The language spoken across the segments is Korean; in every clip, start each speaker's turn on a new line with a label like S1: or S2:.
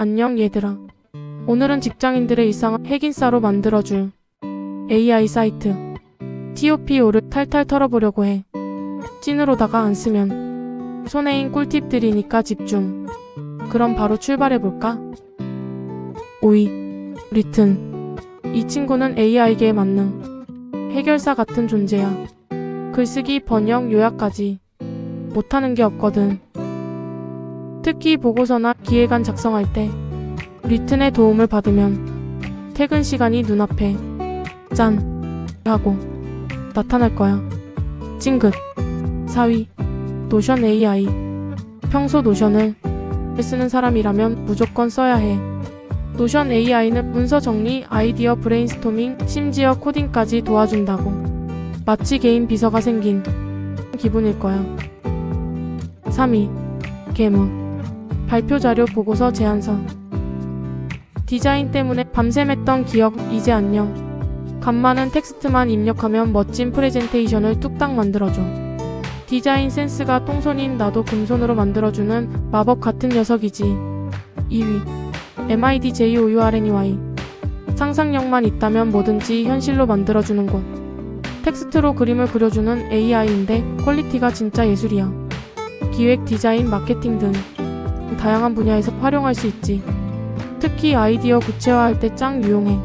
S1: 안녕 얘들아. 오늘은 직장인들의 일상을 핵인싸로 만들어줄 AI 사이트 TOPO를 탈탈 털어보려고 해. 찐으로다가 안 쓰면 손해인 꿀팁들이니까 집중. 그럼 바로 출발해볼까? 5위 리튼 이 친구는 AI계의 만능 해결사 같은 존재야. 글쓰기, 번역, 요약까지 못하는 게 없거든. 특히 보고서나 기획안 작성할 때 리튼의 도움을 받으면 퇴근 시간이 눈앞에 짠 하고 나타날 거야. 찡긋 4위 노션 AI 평소 노션을 쓰는 사람이라면 무조건 써야 해. 노션 AI는 문서 정리, 아이디어 브레인스토밍, 심지어 코딩까지 도와준다고. 마치 개인 비서가 생긴 기분일 거야. 3위 게무 발표 자료 보고서 제안서. 디자인 때문에 밤샘했던 기억 이제 안녕. 간만은 텍스트만 입력하면 멋진 프레젠테이션을 뚝딱 만들어줘. 디자인 센스가 똥손인 나도 금손으로 만들어주는 마법 같은 녀석이지. 2위. MIDJOURNEY 상상력만 있다면 뭐든지 현실로 만들어주는 곳. 텍스트로 그림을 그려주는 AI인데 퀄리티가 진짜 예술이야. 기획, 디자인, 마케팅 등 다양한 분야에서 활용할 수 있지. 특히 아이디어 구체화할 때 짱 유용해.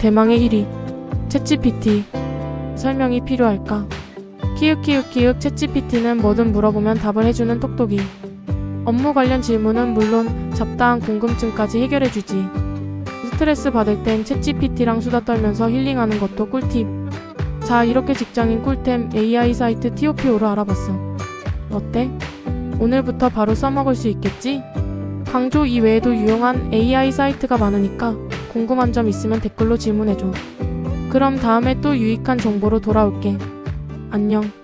S1: 대망의 1위. 챗GPT. 설명이 필요할까? 키읔키읔키읔 챗GPT는 뭐든 물어보면 답을 해주는 똑똑이. 업무 관련 질문은 물론 잡다한 궁금증까지 해결해주지. 스트레스 받을 땐 챗GPT랑 수다 떨면서 힐링하는 것도 꿀팁. 자, 이렇게 직장인 꿀템 AI 사이트 TOPO를 알아봤어. 어때? 오늘부터 바로 써먹을 수 있겠지? 강조 이외에도 유용한 AI 사이트가 많으니까 궁금한 점 있으면 댓글로 질문해줘. 그럼 다음에 또 유익한 정보로 돌아올게. 안녕.